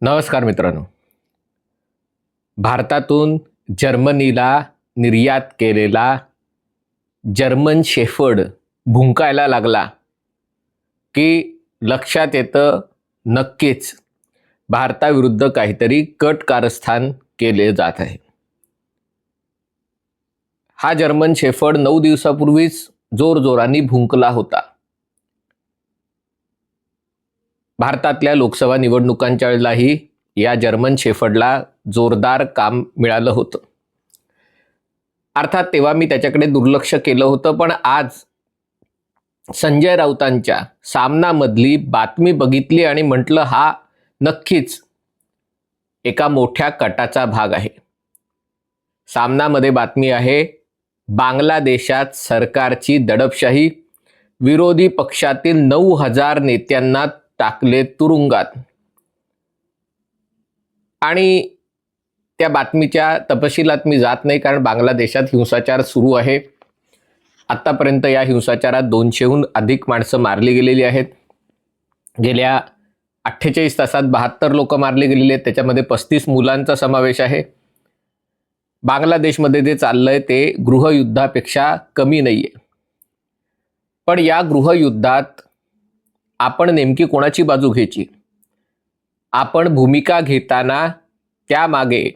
नमस्कार मित्रांनो. भारतातून जर्मनीला निर्यात केलेला जर्मन शेफर्ड भुंकायला लागला की लक्षात येतं नक्कीच भारताविरुद्ध काहीतरी कट कारस्थान केले जात आहे. हा जर्मन शेफर्ड नऊ दिवसापूर्वीच जोरजोराने भुंकला होता. भारतातल्या लोकसभा निवडणुकांच्या वेळेलाही या जर्मन शेफर्डला जोरदार काम मिळालं होतं. अर्थात तेव्हा मी त्याच्याकडे दुर्लक्ष केलं होतं पण आज संजय राऊतांच्या सामनामधली बातमी बघितली आणि म्हटलं हा नक्कीच एका मोठ्या कटाचा भाग आहे. सामनामध्ये बातमी आहे बांगलादेशात सरकारची दडपशाही. विरोधी पक्षातील नऊ हजार नेत्यांना टाकले तुरुंगात. आणि त्या बातमीच्या तपशिलात मी जात नाही कारण बांगलादेशात हिंसाचार सुरू आहे. आत्तापर्यंत या हिंसाचारात दोनशेहून अधिक माणसं मारली गेलेली आहेत. गेल्या अठ्ठेचाळीस तासात बहात्तर लोक मारले गेलेले आहेत. त्याच्यामध्ये पस्तीस मुलांचा समावेश आहे. बांगलादेशमध्ये जे चाललंय ते गृहयुद्धापेक्षा कमी नाही आहे पण या गृहयुद्धात आपण नेमकी कोणाची बाजू घ्यायची? आपण भूमिका घेताना त्यामागे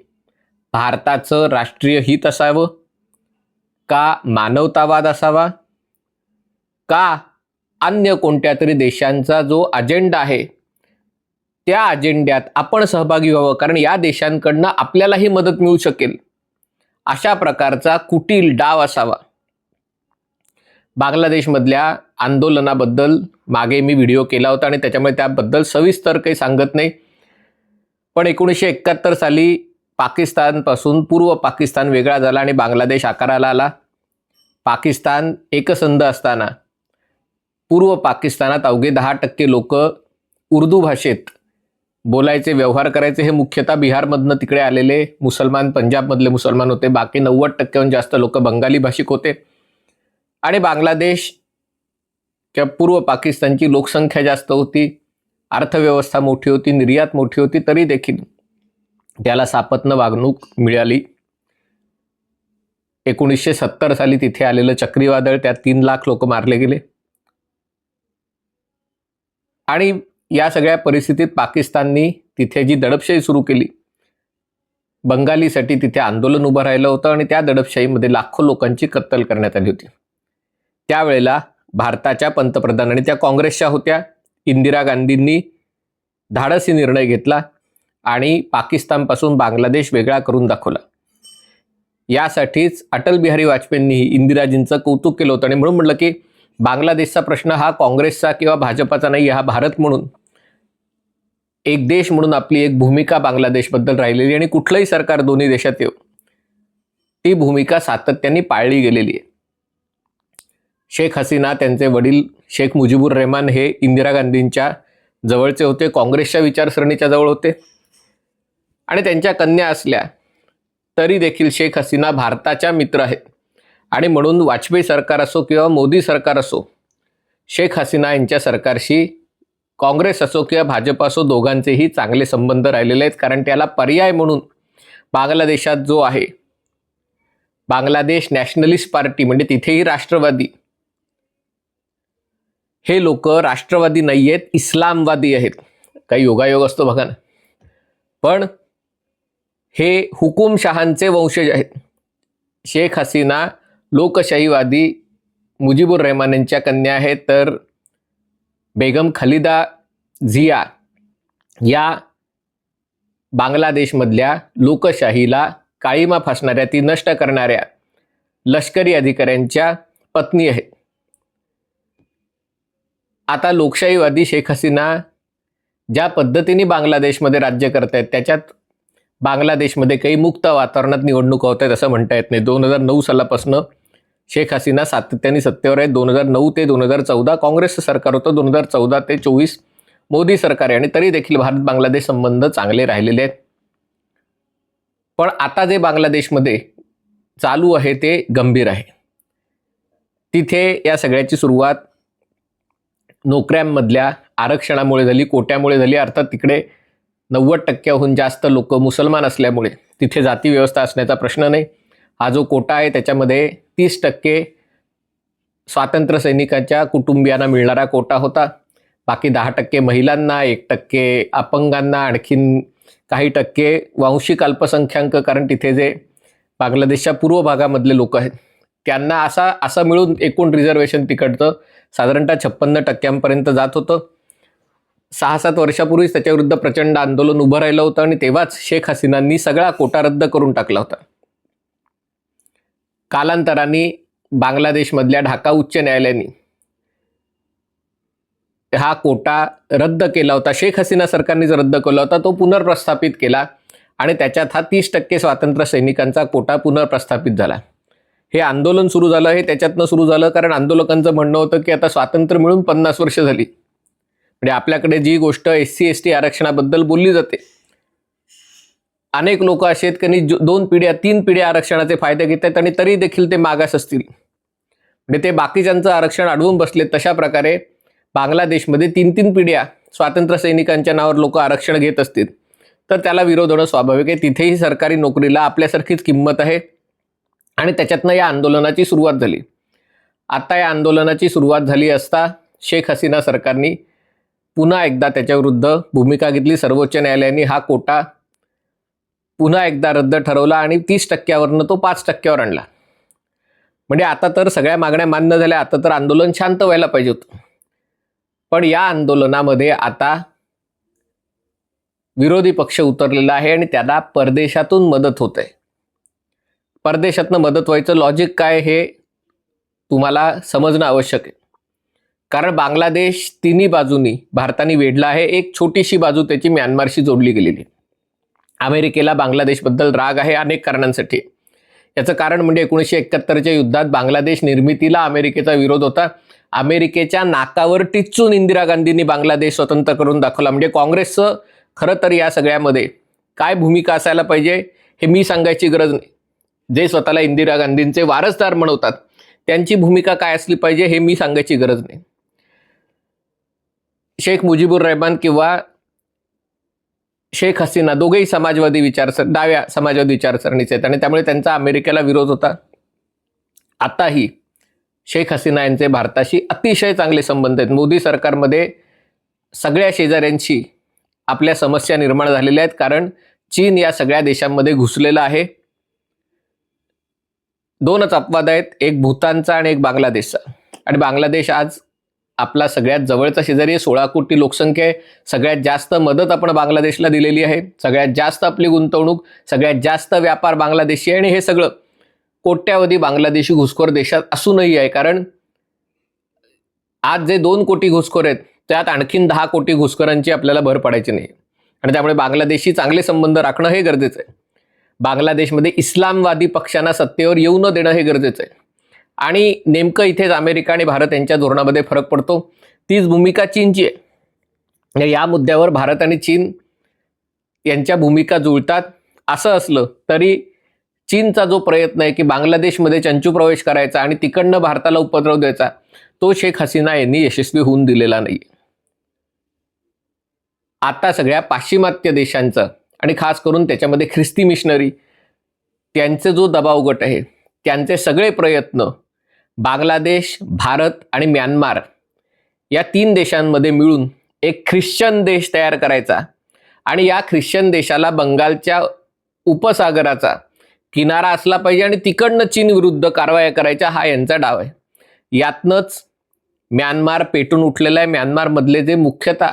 भारताचं राष्ट्रीय हित असावं? का मानवतावाद असावा? का अन्य कोणत्या तरी देशांचा जो अजेंडा आहे त्या अजेंड्यात आपण सहभागी व्हावं? कारण या देशांकडनं आपल्यालाही मदत मिळू शकेल. अशा प्रकारचा कुटील डाव असावा. बांगलादेशमधल्या आंदोलनाबद्दल मागे मी व्हिडिओ केला होता आणि त्याच्यामुळे त्याबद्दल सविस्तर काही सांगत नाही. पण एकोणीसशे एकाहत्तर साली पाकिस्तानपासून पूर्व पाकिस्तान वेगळा झाला आणि बांगलादेश आकाराला आला. पाकिस्तान एकसंध असताना पूर्व पाकिस्तानात अवघे दहा टक्के लोक उर्दू भाषेत बोलायचे व्यवहार करायचे हे मुख्यतः बिहारमधनं तिकडे आलेले मुसलमान पंजाबमधले मुसलमान होते. बाकी नव्वद टक्क्याहून जास्त लोक बंगाली भाषिक होते. आणि बांगलादेश किंवा पूर्व पाकिस्तानची लोकसंख्या जास्त होती. अर्थव्यवस्था मोठी होती निर्यात मोठी होती तरी देखील त्याला सापत्न वागणूक मिळाली. एकोणीसशे सत्तर साली तिथे आलेलं चक्रीवादळ त्यात तीन लाख लोक मारले गेले. आणि या सगळ्या परिस्थितीत पाकिस्ताननी तिथे जी दडपशाही सुरू केली बंगालीसाठी तिथे आंदोलन उभं राहिलं होतं आणि त्या दडपशाहीमध्ये लाखो लोकांची कत्तल करण्यात आली होती. त्यावेळेला भारताच्या पंतप्रधान आणि त्या काँग्रेसच्या होत्या इंदिरा गांधींनी धाडसी निर्णय घेतला आणि पाकिस्तानपासून बांगलादेश वेगळा करून दाखवला. यासाठीच अटल बिहारी वाजपेयींनीही इंदिराजींचं कौतुक केलं होतं आणि म्हणून म्हटलं की बांगलादेशचा प्रश्न हा काँग्रेसचा किंवा भाजपाचा नाही हा भारत म्हणून. एक देश म्हणून आपली एक भूमिका बांगलादेशबद्दल राहिलेली आणि कुठलंही सरकार दोन्ही देशात येऊ ती भूमिका सातत्याने पाळली गेलेली आहे. शेख हसीना त्यांचे वडील शेख मुजिबुर रहमान हे इंदिरा गांधींच्या जवळचे होते काँग्रेसच्या विचारसरणीच्या जवळ होते. आणि त्यांच्या कन्या असल्या तरी देखील शेख हसीना भारताच्या मित्र आहेत. आणि म्हणून वाजपेयी सरकार असो किंवा मोदी सरकार असो शेख हसीना यांच्या सरकारशी काँग्रेस असो किंवा भाजप असो दोघांचेही चांगले संबंध राहिलेले आहेत. कारण त्याला पर्याय म्हणून बांगलादेशात जो आहे बांगलादेश नॅशनलिस्ट पार्टी म्हणजे तिथेही राष्ट्रवादी. हे लोक राष्ट्रवादी नाही आहेत इस्लामवादी आहेत. काही योगायोग असतो बघा ना. पण हे हुकुमशहांचे वंशज आहेत. शेख हसीना लोकशाहीवादी मुजिबुर रहमान यांच्या कन्या आहेत तर बेगम खलिदा झिया या बांगलादेशमधल्या लोकशाहीला काळीमा फासणाऱ्या ती नष्ट करणाऱ्या लष्करी अधिकाऱ्यांच्या पत्नी आहेत. आता लोकशाहीवादी शेख हसीना ज्या पद्धतीने बांगलादेशमध्ये राज्य करत आहेत त्याच्यात बांगलादेशमध्ये काही मुक्त वातावरणात निवडणूक होत आहेत असं म्हणता येत नाही. दोन हजार नऊ सालापासून शेख हसीना सातत्याने सत्तेवर आहे. दोन हजार नऊ ते दोन हजार चौदा काँग्रेसचं सरकार होतं. दोन हजार चौदा ते चोवीस मोदी सरकार आहे. आणि तरी देखील भारत बांगलादेश संबंध चांगले राहिलेले आहेत. पण आता जे बांगलादेशमध्ये चालू आहे ते गंभीर आहे. तिथे या सगळ्याची सुरुवात नोकऱ्यांमधल्या आरक्षणामुळे झाली कोट्यामुळे झाली. अर्थात तिकडे नव्वद टक्क्याहून जास्त लोक मुसलमान असल्यामुळे तिथे जाती व्यवस्था असण्याचा प्रश्न नाही. हा जो कोटा आहे त्याच्यामध्ये तीस टक्के स्वातंत्र्य सैनिकाच्या कुटुंबियांना मिळणारा कोटा होता. बाकी दहा टक्के महिलांना एक टक्के अपंगांना आणखीन काही टक्के वांशिक अल्पसंख्याक कारण तिथे जे बांगलादेशच्या पूर्व भागामधले लोक आहेत त्यांना असा असं मिळून एकूण रिझर्वेशन तिकडचं साधारणतः छप्पन्न टक्क्यांपर्यंत जात होतं. सहा सात वर्षापूर्वीच त्याच्याविरुद्ध प्रचंड आंदोलन उभं राहिलं होतं आणि तेव्हाच शेख हसीनांनी सगळा कोटा रद्द करून टाकला होता. कालांतराने बांगलादेशमधल्या ढाका उच्च न्यायालयाने हा कोटा रद्द केला होता. शेख हसीना सरकारनेच रद्द केला होता तो पुनर्प्रस्थापित केला आणि त्याच्यात हा तीस टक्के स्वातंत्र्य सैनिकांचा कोटा पुनर्प्रस्थापित झाला. हे आंदोलन सुरू झालं हे त्याच्यातनं सुरू झालं कारण आंदोलकांचं म्हणणं होतं की आता स्वातंत्र्य मिळून पन्नास वर्ष झाली. म्हणजे आपल्याकडे जी गोष्ट एस सी एस टी आरक्षणाबद्दल बोलली जाते अनेक लोक असे आहेत की जो- दोन पिढ्या तीन पिढ्या आरक्षणाचे फायदे घेत आहेत आणि तरी देखील ते मागास असतील. म्हणजे ते बाकीच्यांचं आरक्षण अडवून बसले तशा प्रकारे बांगलादेशमध्ये तीन तीन पिढ्या स्वातंत्र्य सैनिकांच्या नावावर लोक आरक्षण घेत असतील. तर त्याला विरोध होणं स्वाभाविक आहे. तिथेही सरकारी नोकरीला आपल्यासारखीच किंमत आहे आणि त्याच्यातनं या आंदोलनाची सुरुवात झाली. आता या आंदोलनाची सुरुवात झाली असता शेख हसीना सरकारने पुन्हा एकदा त्याच्याविरुद्ध भूमिका घेतली. सर्वोच्च न्यायालयाने हा कोटा पुन्हा एकदा रद्द ठरवला आणि तीस टक्क्यावरनं तो पाच टक्क्यावर आणला. म्हणजे आता तर सगळ्या मागण्या मान्य झाल्या आता तर आंदोलन शांत व्हायला पाहिजे होतं. पण या आंदोलनामध्ये आता विरोधी पक्ष उतरलेला आहे आणि त्याला परदेशातून मदत होत आहे परदेशातनं मदत व्हायचं लॉजिक काय हे तुम्हाला समजणं आवश्यक आहे. कारण बांगलादेश तिन्ही बाजूनी भारताने वेढला आहे एक छोटीशी बाजू त्याची म्यानमारशी जोडली गेलेली आहे. अमेरिकेला बांगलादेशबद्दल राग आहे अनेक कारणांसाठी. याचं कारण म्हणजे एकोणीसशे एकाहत्तरच्या युद्धात बांगलादेश निर्मितीला अमेरिकेचा विरोध होता. अमेरिकेच्या नाकावर टिचून इंदिरा गांधींनी बांगलादेश स्वतंत्र करून दाखवला. म्हणजे काँग्रेसचं खरं तर या सगळ्यामध्ये काय भूमिका असायला पाहिजे हे मी सांगायची गरज नाही. जे स्वतःला इंदिरा गांधींचे वारसदार म्हणवतात त्यांची भूमिका काय असली पाहिजे हे मी सांगायची गरज नाही. शेख मुजीबुर रहमान किंवा शेख हसीना दोघेही समाजवादी विचारसर डाव्या समाजवादी विचारसरणीचे आहेत. आणि त्यामुळे त्यांचा अमेरिकेला विरोध होता. आताही शेख हसीना यांचे भारताशी अतिशय चांगले संबंध आहेत. मोदी सरकारमध्ये सगळ्या शेजाऱ्यांशी आपल्या समस्या निर्माण झालेल्या आहेत. कारण चीन या सगळ्या देशांमध्ये घुसलेला आहे. दोनच अपवाद आहेत. एक भूतानचा आणि एक बांगलादेशचा. आणि बांगलादेश आज आपला सगळ्यात जवळचा शेजारी आहे सोळा कोटी लोकसंख्या आहे. सगळ्यात जास्त मदत आपण बांगलादेशला दिलेली आहे. सगळ्यात जास्त आपली गुंतवणूक सगळ्यात जास्त व्यापार बांगलादेशी आहे. आणि हे सगळं कोट्यावधी बांगलादेशी घुसखोर देशात असूनही आहे. कारण आज जे दोन कोटी घुसखोर आहेत त्यात आणखीन दहा कोटी घुसखोरांची आपल्याला भर पडायची नाही. आणि त्यामुळे बांगलादेशी चांगले संबंध राखणं हे गरजेचं आहे. बांगलादेशमध्ये इस्लामवादी पक्षांना सत्तेवर येऊ न देणं हे गरजेचं आहे. आणि नेमकं इथेच अमेरिका आणि भारत यांच्या धोरणामध्ये फरक पडतो. तीच भूमिका चीनची आहे. या मुद्द्यावर भारत आणि चीन यांच्या भूमिका जुळतात. असं असलं तरी चीनचा जो प्रयत्न आहे की बांगलादेशमध्ये चंचू प्रवेश करायचा आणि तिकडनं भारताला उपद्रव द्यायचा तो शेख हसीना यांनी यशस्वी होऊन दिलेला नाही आता सगळ्या पाश्चिमात्य देशांचं आणि खास करून त्याच्यामध्ये ख्रिस्ती मिशनरी त्यांचे जो दबाव गट आहे त्यांचे सगळे प्रयत्न बांगलादेश भारत आणि म्यानमार या तीन देशांमध्ये मिळून एक ख्रिश्चन देश तयार करायचा. आणि या ख्रिश्चन देशाला बंगालच्या उपसागराचा किनारा असला पाहिजे आणि तिकडनं चीन विरुद्ध कारवाया करायच्या हा यांचा डाव आहे. यातनंच म्यानमार पेटून उठलेला आहे. म्यानमारमधले जे मुख्यतः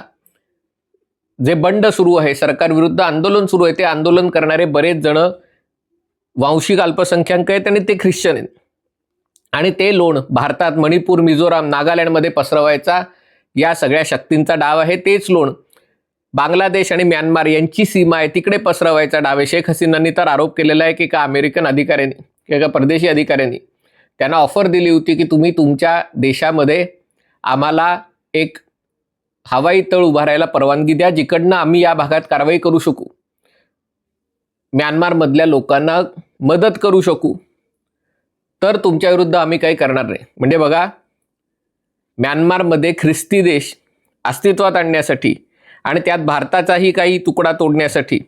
जे बंड सुरू आहे सरकारविरुद्ध आंदोलन सुरू आहे ते आंदोलन करणारे बरेच जण वांशिक अल्पसंख्याक आहेत आणि ते ख्रिश्चन आहेत. आणि ते लोण भारतात मणिपूर मिझोराम नागालँडमध्ये पसरवायचा या सगळ्या शक्तींचा डाव आहे तेच लोण. बांगलादेश आणि म्यानमार यांची सीमा आहे तिकडे पसरवायचा डाव आहे. शेख हसीनांनी तर आरोप केलेला आहे की एका अमेरिकन अधिकाऱ्यांनी किंवा एका परदेशी अधिकाऱ्यांनी त्यांना ऑफर दिली होती की तुम्ही तुमच्या देशामध्ये आम्हाला एक हवाई तळ उभारायला परवानगी द्या जिकडनं आम्ही या भागात कारवाई करू शकू. म्यानमारमधल्या लोकांना मदत करू शकू. तर तुमच्या विरुद्ध आम्ही काही करणार नाही. म्हणजे बघा म्यानमारमध्ये ख्रिस्ती देश अस्तित्वात आणण्यासाठी आणि त्यात भारताचाही काही तुकडा तोडण्यासाठी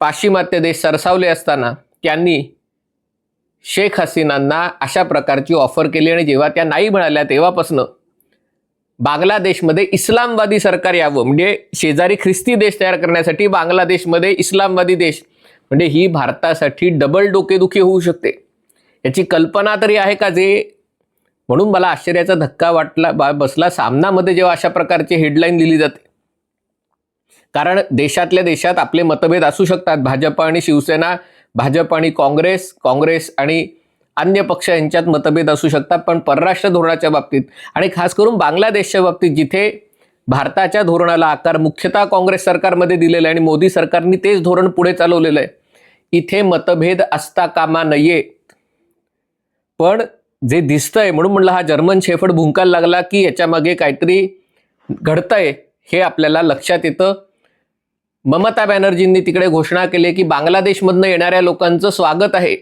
पाश्चिमात्य देश सरसावले असताना त्यांनी शेख हसीनांना अशा प्रकारची ऑफर केली आणि जेव्हा त्या नाही मिळाल्या तेव्हापासनं बांगलादेशमध्ये इस्लामवादी सरकार यावं. म्हणजे शेजारी ख्रिस्ती देश तयार करण्यासाठी बांगलादेशमध्ये इस्लामवादी देश. म्हणजे ही भारतासाठी डबल डोकेदुखी होऊ शकते. याची कल्पना तरी आहे का जे म्हणून मला आश्चर्याचा धक्का वाटला बा बसला सामनामध्ये जेव्हा अशा प्रकारची हेडलाईन दिली जाते. कारण देशातल्या देशात आपले मतभेद असू शकतात. भाजप आणि शिवसेना भाजप आणि काँग्रेस काँग्रेस आणि अन्य पक्ष यांच्यात मतभेद असू शकतात पण परराष्ट्र धोरणाच्या बाबतीत आणि खास करून बांगलादेशच्या बाबतीत जिथे भारताच्या धोरणाला आकार मुख्यतः काँग्रेस सरकारमध्ये दिलेला आहे आणि मोदी सरकारने तेच धोरण पुढे चालवलेलं आहे. इथे मतभेद असता कामा नये. पण जे दिसतंय म्हणून म्हणलं हा जर्मन शेफड भुंकायला लागला की याच्यामागे काहीतरी घडतंय हे आपल्याला लक्षात येतं. ममता बॅनर्जींनी तिकडे घोषणा केली की बांगलादेशमधनं येणाऱ्या लोकांचं स्वागत आहे.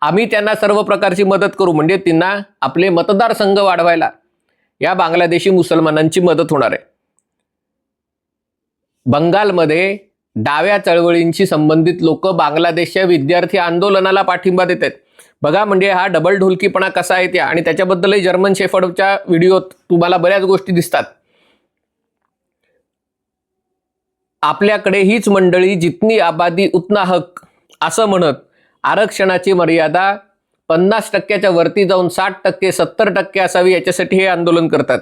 आम्ही त्यांना सर्व प्रकारची मदत करू म्हणजे त्यांना आपले मतदारसंघ वाढवायला. या बांगलादेशी मुसलमानांची मदत होणार आहे. बंगालमध्ये डाव्या चळवळींशी संबंधित लोक बांगलादेशच्या विद्यार्थी आंदोलनाला पाठिंबा देत आहेत. बघा म्हणजे हा डबल ढोलकीपणा कसा आहे त्या. आणि त्याच्याबद्दलही जर्मन शेफर्डच्या व्हिडिओत तुम्हाला बऱ्याच गोष्टी दिसतात. आपल्याकडे हीच मंडळी जितनी आबादी उतना हक असं म्हणत आरक्षणाची मर्यादा पन्नास टक्क्याच्या वरती जाऊन साठ टक्के सत्तर टक्के असावी याच्यासाठी हे आंदोलन करतात.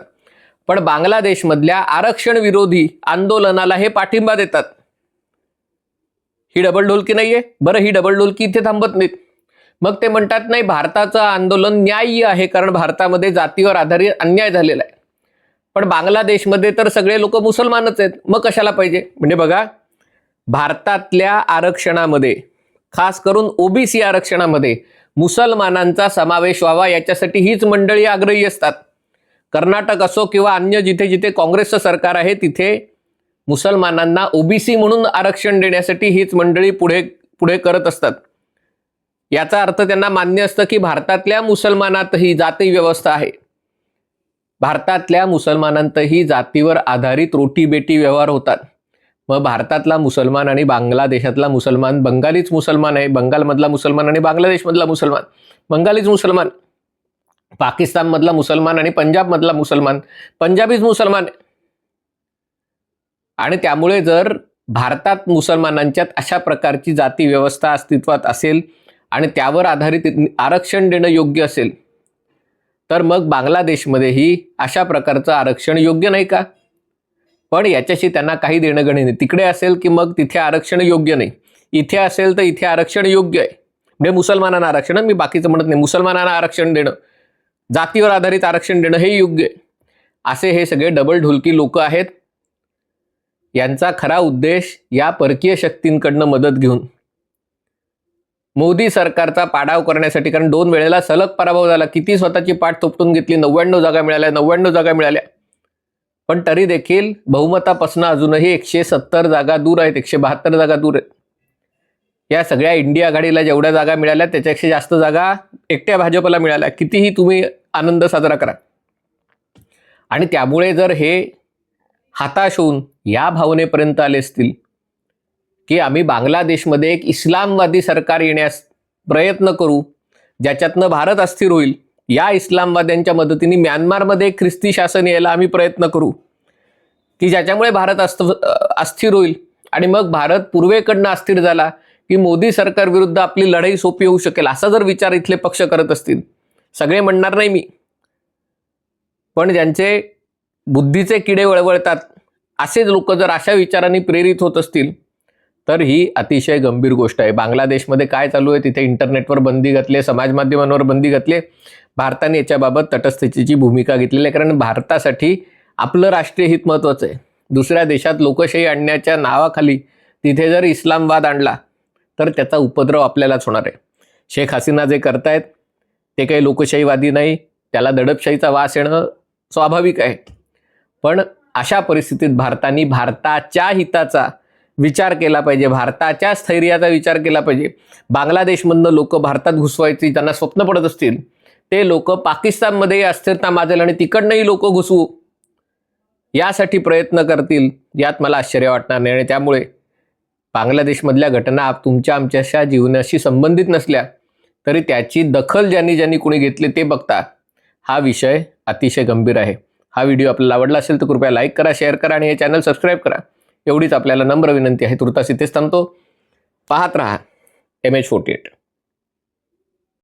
पण बांगलादेशमधल्या आरक्षण विरोधी आंदोलनाला हे पाठिंबा देतात. ही डबल ढोलकी नाहीये. बरं ही डबल ढोलकी इथे थांबत नाहीत. मग ते म्हणतात नाही भारताचं आंदोलन न्याय्य आहे कारण भारतामध्ये जातीवर आधारित अन्याय झालेला आहे. पण बांगलादेशमध्ये तर सगळे लोक मुसलमानच आहेत. मग कशाला पाहिजे? म्हणजे बघा भारतातल्या आरक्षणामध्ये खास करून ओबीसी आरक्षणामध्ये मुसलमानांचा समावेश व्हावा याच्यासाठी हीच मंडळी आग्रही असतात. कर्नाटक असो किंवा अन्य जिथे जिथे काँग्रेसचं सरकार आहे तिथे मुसलमानांना ओबीसी म्हणून आरक्षण देण्यासाठी हीच मंडळी पुढे पुढे करत असतात. याचा अर्थ त्यांना मान्य असतं की भारतातल्या मुसलमानातही जाती व्यवस्था आहे. भारतातल्या मुसलमानांतही जातीवर आधारित रोटीबेटी व्यवहार होतात. मग भारतातला मुसलमान आणि बांगलादेशातला मुसलमान बंगालीच मुसलमान आहे बंगालमधला मुसलमान आणि बांगलादेशमधला मुसलमान बंगालीच मुसलमान पाकिस्तानमधला मुसलमान आणि पंजाबमधला मुसलमान पंजाबीच मुसलमान आणि त्यामुळे जर भारतात मुसलमानांच्यात अशा प्रकारची जाती व्यवस्था अस्तित्वात असेल आणि त्यावर आधारित आरक्षण देणं योग्य असेल तर मग बांगलादेशमध्येही अशा प्रकारचं आरक्षण योग्य नाही का? पण याच्याशी त्यांना काही देणं घेणं नाही. तिकडे असेल की मग तिथे आरक्षण योग्य नाही. इथे असेल तर इथे आरक्षण योग्य आहे. म्हणजे मुसलमानांना आरक्षण मी बाकीचं म्हणत नाही. मुसलमानांना आरक्षण देणं जातीवर आधारित आरक्षण देणं हे योग्य आहे. असे हे सगळे डबल ढोलकी लोक आहेत. यांचा खरा उद्देश या परकीय शक्तींकडनं मदत घेऊन मोदी सरकारचा पाडाव करण्यासाठी कारण दोन वेळेला सलग पराभव झाला. किती स्वतःची पाठ थोपटून घेतली नव्याण्णव जागा मिळाल्या नव्याण्णव जागा मिळाल्या. पण तरी देखील बहुमतापासून अजूनही एकशे सत्तर जागा दूर आहेत एकशे बहात्तर जागा दूर आहेत. या सगळ्या इंडिया आघाडीला जेवढ्या जागा मिळाल्या त्याच्यापेक्षा जास्त जागा एकट्या भाजपला मिळाल्या. कितीही तुम्ही आनंद साजरा करा. आणि त्यामुळे जर हे हाताश होऊन या भावनेपर्यंत आले असतील की आम्ही बांगलादेशमध्ये एक इस्लामवादी सरकार येण्यास प्रयत्न करू ज्याच्यातनं भारत अस्थिर होईल. या इस्लामवाद्यांच्या मदतीने म्यानमारमध्ये एक ख्रिस्ती शासन यायला आम्ही प्रयत्न करू की ज्याच्यामुळे भारत अस्थ अस्थिर होईल. आणि मग भारत पूर्वेकडनं अस्थिर झाला की मोदी सरकार विरुद्ध आपली लढाई सोपी होऊ शकेल असा जर विचार इथले पक्ष करत असतील. सगळे म्हणणार नाही मी. पण ज्यांचे बुद्धीचे किडे वळवळतात असेच लोक जर अशा विचारांनी प्रेरित होत असतील तर ही अतिशय गंभीर गोष्ट आहे. बांगलादेशमध्ये काय चालू आहे? तिथे इंटरनेटवर बंदी घातली आहे समाज माध्यमांवर बंदी घातली आहे. भारताने याच्याबाबत तटस्थतेची भूमिका घेतलेली आहे कारण भारतासाठी आपलं राष्ट्रीय हित महत्त्वाचं आहे. दुसऱ्या देशात लोकशाही आणण्याच्या नावाखाली तिथे जर इस्लामवाद आणला तर त्याचा उपद्रव आपल्यालाच होणार आहे. शेख हसीना जे करतायत ते काही लोकशाहीवादी नाही. त्याला दडपशाहीचा वास येणं स्वाभाविक आहे. पण अशा परिस्थितीत भारताने भारताच्या हिताचा विचार केला पाहिजे. भारताच्या स्थैर्याचा विचार केला पाहिजे. बांगलादेशमधनं लोक भारतात घुसवायची त्यांना स्वप्न पडत असतील ते लोक पाकिस्तानमध्ये अस्थिरता माजेल आणि तिकडनंही लोक घुसवू. यासाठी प्रयत्न करतील यात मला आश्चर्य वाटणार नाही. आणि त्यामुळे बांगलादेशमधल्या घटना तुमच्या आमच्याशा जीवनाशी संबंधित नसल्या तरी त्याची दखल ज्यांनी ज्यांनी कुणी घेतली ते बघता हा विषय अतिशय गंभीर आहे. हा व्हिडिओ आपल्याला आवडला असेल तर कृपया लाईक करा शेअर करा आणि हे चॅनल सबस्क्राईब करा. एवढीच आपल्याला नम्र विनंती आहे. तुर्तास इथेच थांबतो. पाहत रहा. M H forty eight